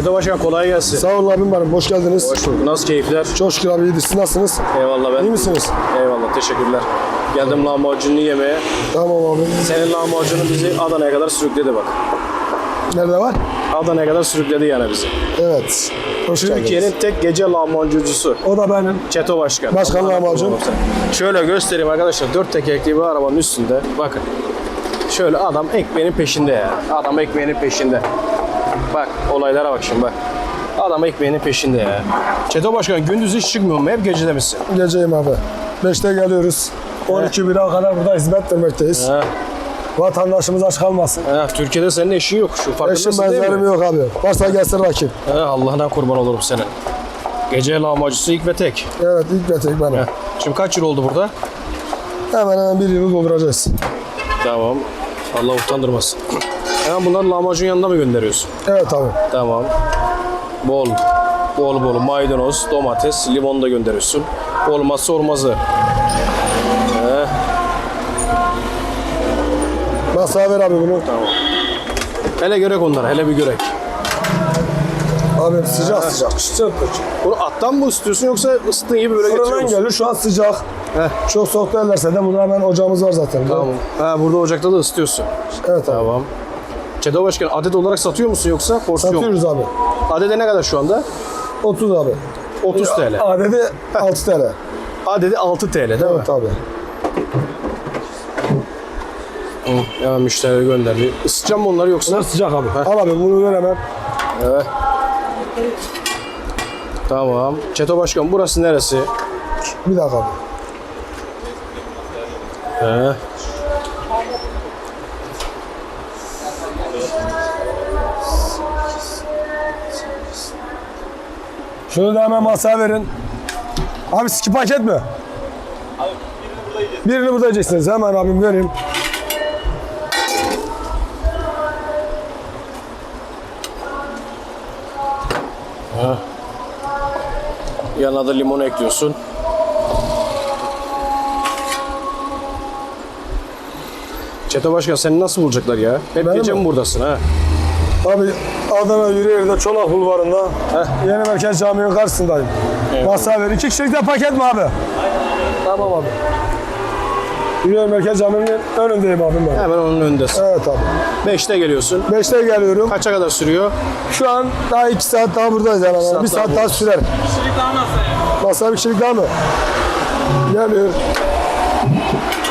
Çete Başkan kolay gelsin. Sağ olun abim benim. Hoş geldiniz. Hoş bulduk. Nasıl keyifler? Çok şükür abi iyidir. Siz nasılsınız? Eyvallah ben. İyi misiniz? Eyvallah teşekkürler. Geldim lahmacununu yemeye. Tamam abi. Senin lahmacunun bizi Adana'ya kadar sürükledi bak. Nerede var? Adana'ya kadar sürükledi yani bizi. Evet. Hoş Türkiye'nin geldiniz. tek gece lahmacuncusu. O da benim. Çeto Başkan. Başkan Allah lahmacun. olsun. Şöyle göstereyim arkadaşlar. Dört tekerlekli bir arabanın üstünde. Bakın. Şöyle adam ekmeğinin peşinde ya. Adam ekmeğinin peşinde. Bak olaylara bak şimdi bak. Adam ekmeğinin peşinde ya. Çeto Başkan gündüz hiç çıkmıyor mu? Hep gecede misin? Geceyim abi. Beşte geliyoruz. 12 bira kadar burada hizmet vermekteyiz. He. Vatandaşımız aç kalmasın. He, Türkiye'de senin eşin yok. Şu Eşim farkındasın değil benzerim mi? yok abi. Varsa gelsin rakip. He, Allah'ına kurban olurum senin. Gece lahmacuncusu ilk ve tek. Evet ilk ve tek benim. He. Şimdi kaç yıl oldu burada? Hemen hemen bir yılı dolduracağız. Tamam. Allah utandırmasın. Hemen bunları lahmacun yanında mı gönderiyorsun? Evet abi. Tamam. Bol. Bol bol maydanoz, domates, limon da gönderiyorsun. Olmazsa olmazı. He, Masaya ver abi bunu. tamam. Hele görek onları, hele bir görek. Abi sıcak sıcak. Çıtır Bunu attan mı ısıtıyorsun yoksa ısıttığın gibi böyle getiriyor Fırından musun? geliyor. Şu an sıcak. Heh. Çok soğuk derlerse de bunu hemen ocağımız var zaten. Tamam. Ha, burada ocakta da ısıtıyorsun. Evet abi. Tamam. Çedo Başkan adet olarak satıyor musun yoksa porsiyon? Satıyoruz abi. Adede ne kadar şu anda? 30 abi. 30 TL. Adedi 6 TL. Adedi 6 TL değil mi? Evet abi. Hı, hemen müşteriye gönderdi. Isıtacağım mı onları yoksa? Bunlar sıcak abi. Al abi bunu ver hemen. Evet. Tamam. Çeto Başkan burası neresi? Bir dakika abi. He. Şunu da hemen masaya verin. Abi iki paket mi? birini burada yiyeceksiniz. Hemen abim vereyim. Yanına da limon ekliyorsun. Çeto Başkan seni nasıl bulacaklar ya? Hep Beni gece mi? mi buradasın ha? Abi Adana Yüreğir'de Çolak Bulvarı'nda Yeni Merkez Camii'nin karşısındayım. Masaya ver. İki kişilik de paket mi abi? Tamam abi. Yüreğir Merkez Camii'nin önündeyim abim ben. Hemen onun önündesin. Evet abi. Beşte geliyorsun. Beşte geliyorum. Kaça kadar sürüyor? Şu an daha iki saat daha buradayız yani. saat bir daha saat daha buradayız. sürer. Bir kişilik daha masaya. Masaya bir kişilik daha mı? Geliyor.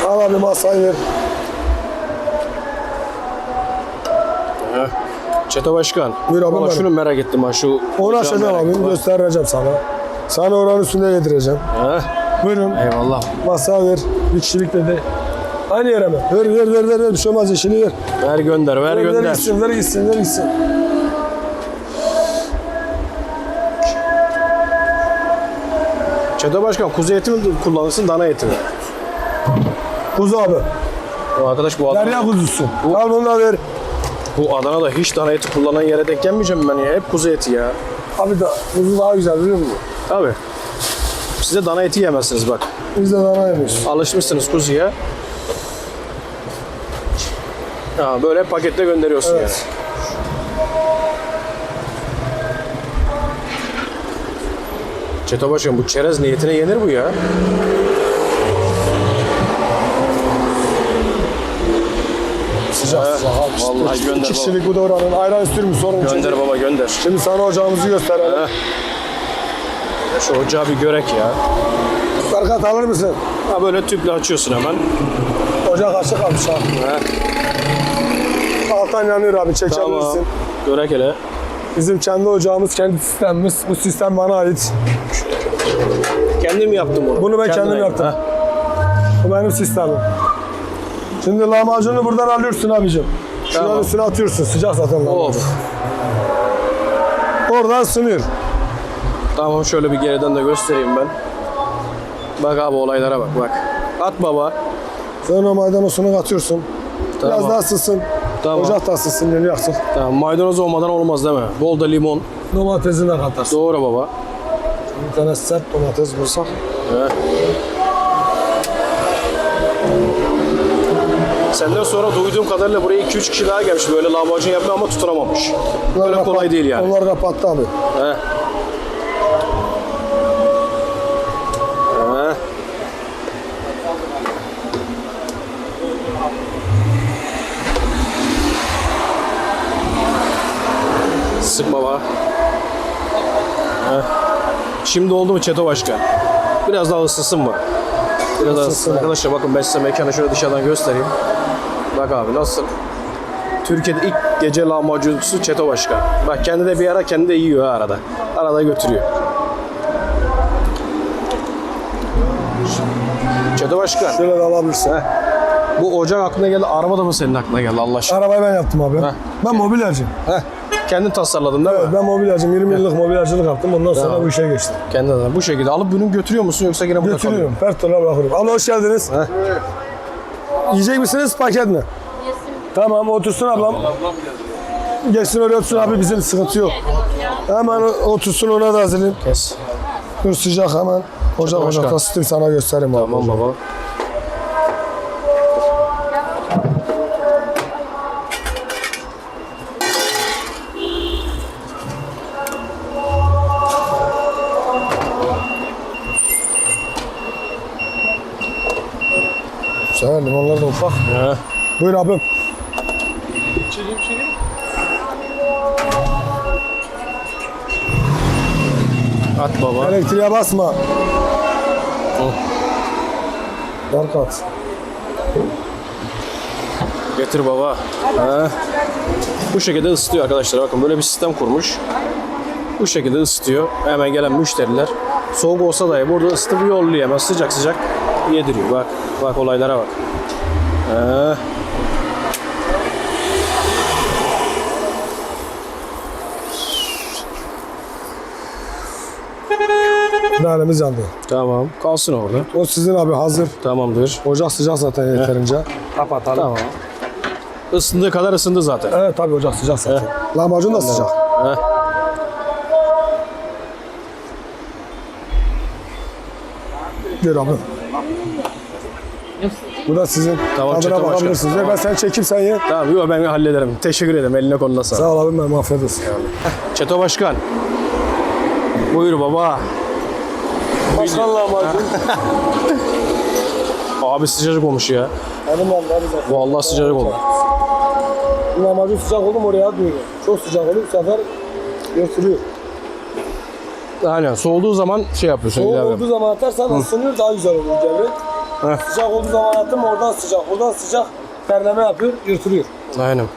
Al abi masayı ver. Çeto Başkan. Buyur Valla benim. şunu merak ettim ha şu. Onu ocağı açacağım merak abi. ha. Göstereceğim sana. Sana oranın üstünde yedireceğim. Ha? Buyurun. Eyvallah. Masaya ver. Bir kişilik dedi. Aynı yere mi? Ver ver ver ver. ver. Bir şey olmaz yeşili ver. Ver gönder, ver, Ver, ver gönder. gitsin, ver gitsin, ver gitsin. Çeto Başkan kuzu eti mi kullanırsın, dana eti mi? Kuzu abi. O arkadaş bu Adana, Derya kuzusu. Al bunu da ver. Bu Adana'da hiç dana eti kullanan yere denk gelmeyeceğim ben ya. Hep kuzu eti ya. Abi da kuzu daha güzel biliyor musun? Abi. Size dana eti yemezsiniz bak. Biz de dana yemiş. Alışmışsınız kuzuya. Ya böyle pakette gönderiyorsun Evet. yani. Çeto Başkan bu çerez niyetine yenir bu ya. Sıcak Ha, vallahi İki gönder kişilik bu da oranın. Ayran mu sorun için. Gönder baba gönder. Şimdi sana ocağımızı gösterelim. Şu ocağı bir görek ya. Berkat alır mısın? Ha böyle tüple açıyorsun hemen. Ocak açık an. Ha. Alttan yanıyor abi çekebilirsin. Tamam. Görek hele. Bizim kendi ocağımız, kendi sistemimiz. Bu sistem bana ait. Kendim yaptım bunu. Bunu ben Kendine kendim yap. yaptım. Ha. Bu benim sistemim. Şimdi lahmacunu buradan alıyorsun abicim. Şuranın Tamam. üstüne atıyorsun. Sıcak zaten. Of. Oradan ısınıyor. Tamam şöyle bir geriden de göstereyim ben. Bak abi olaylara bak bak. At baba. Sen o maydanozunu atıyorsun. Biraz Tamam. daha ısınsın. Tamam. Ocak da ısınsın, yeni yaksın. Tamam maydanoz olmadan olmaz değil mi? Bol da limon. Domatesini de katarsın. Doğru baba. Bir tane sert domates bulsak. He. Senden sonra duyduğum kadarıyla buraya 2-3 kişi daha gelmiş böyle lahmacun yapmaya ama tutunamamış. Böyle Onlar kolay kapat- değil yani. Onlar kapattı abi. He. He. Sıkma bana. He. Şimdi oldu mu Çeto Başkan? Biraz daha ısınsın mı? Biraz. Isınsın. Arkadaşlar bakın ben size mekanı şöyle dışarıdan göstereyim. Bak abi nasıl? Türkiye'de ilk gece lahmacuncusu Çeto Başkan. Bak kendi de bir ara kendi de yiyor ha arada. Arada götürüyor. Çeto Başkan. Şöyle de alabilirsin. Heh. Bu ocak aklına geldi. Araba da mı senin aklına geldi Allah aşkına? Arabayı ben yaptım abi. Heh. Ben mobilyacıyım. Heh. Kendin tasarladın değil mi? Evet ben mobilyacıyım. 20 yıllık mobilyacılık yaptım. Ondan sonra Tamam. bu işe geçtim. Kendin de. Bu şekilde alıp bunu götürüyor musun yoksa yine burada kalıyor? Götürüyorum. Pertola bırakıyorum. Alo hoş geldiniz. Heh. Yiyecek misiniz paket mi? Tamam otursun ablam. Geçsin oraya otursun abi bizim sıkıntı yok. Hemen otursun ona da hazırlayayım. Kes. Dur sıcak hemen. Ocak Başkan. ocakta ısıtayım sana göstereyim abi. Tamam baba. Güzel limonlar da ufak. He. Buyur abim. At baba. Elektriğe basma. Dark at. Getir baba. He. Bu şekilde ısıtıyor arkadaşlar. Bakın böyle bir sistem kurmuş. Bu şekilde ısıtıyor. Hemen gelen müşteriler soğuk olsa dahi burada ısıtıp yolluyor hemen sıcak sıcak yediriyor. Bak bak olaylara bak. He. Nanemiz yandı. Tamam. Kalsın orada. O sizin abi hazır. Tamamdır. Ocak sıcak zaten yeterince. Kapatalım. Tamam. Isındığı kadar ısındı zaten. Evet tabii ocak sıcak zaten. Lahmacun da sıcak. Heh. Buyur abi. Bu da sizin. Tamam, Tadına Çetin Başkan. bakabilirsiniz. Ver Ben sen çekeyim sen ye. Tamam yok ben hallederim. Teşekkür ederim. Eline koluna sağlık. Sağ ol abim ben afiyet olsun. Çeto Başkan. Buyur baba. Başkan lahmacun. Abi sıcacık olmuş ya. Hanım abi abi zaten. Vallahi sıcacık oldu. Lahmacun sıcak oldu mu oraya atmıyor. Çok sıcak olur bu sefer götürüyor. Aynen soğuduğu zaman şey yapıyorsun. Soğuk ilave. olduğu zaman atarsan ısınıyor daha güzel olur gevre. Heh. Sıcak olduğu zaman attım oradan sıcak, oradan sıcak terleme yapıyor, yırtılıyor. Aynen.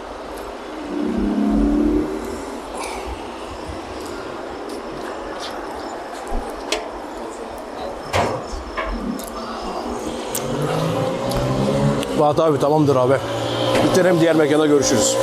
Fatih abi tamamdır abi. Bitirelim diğer mekanda görüşürüz.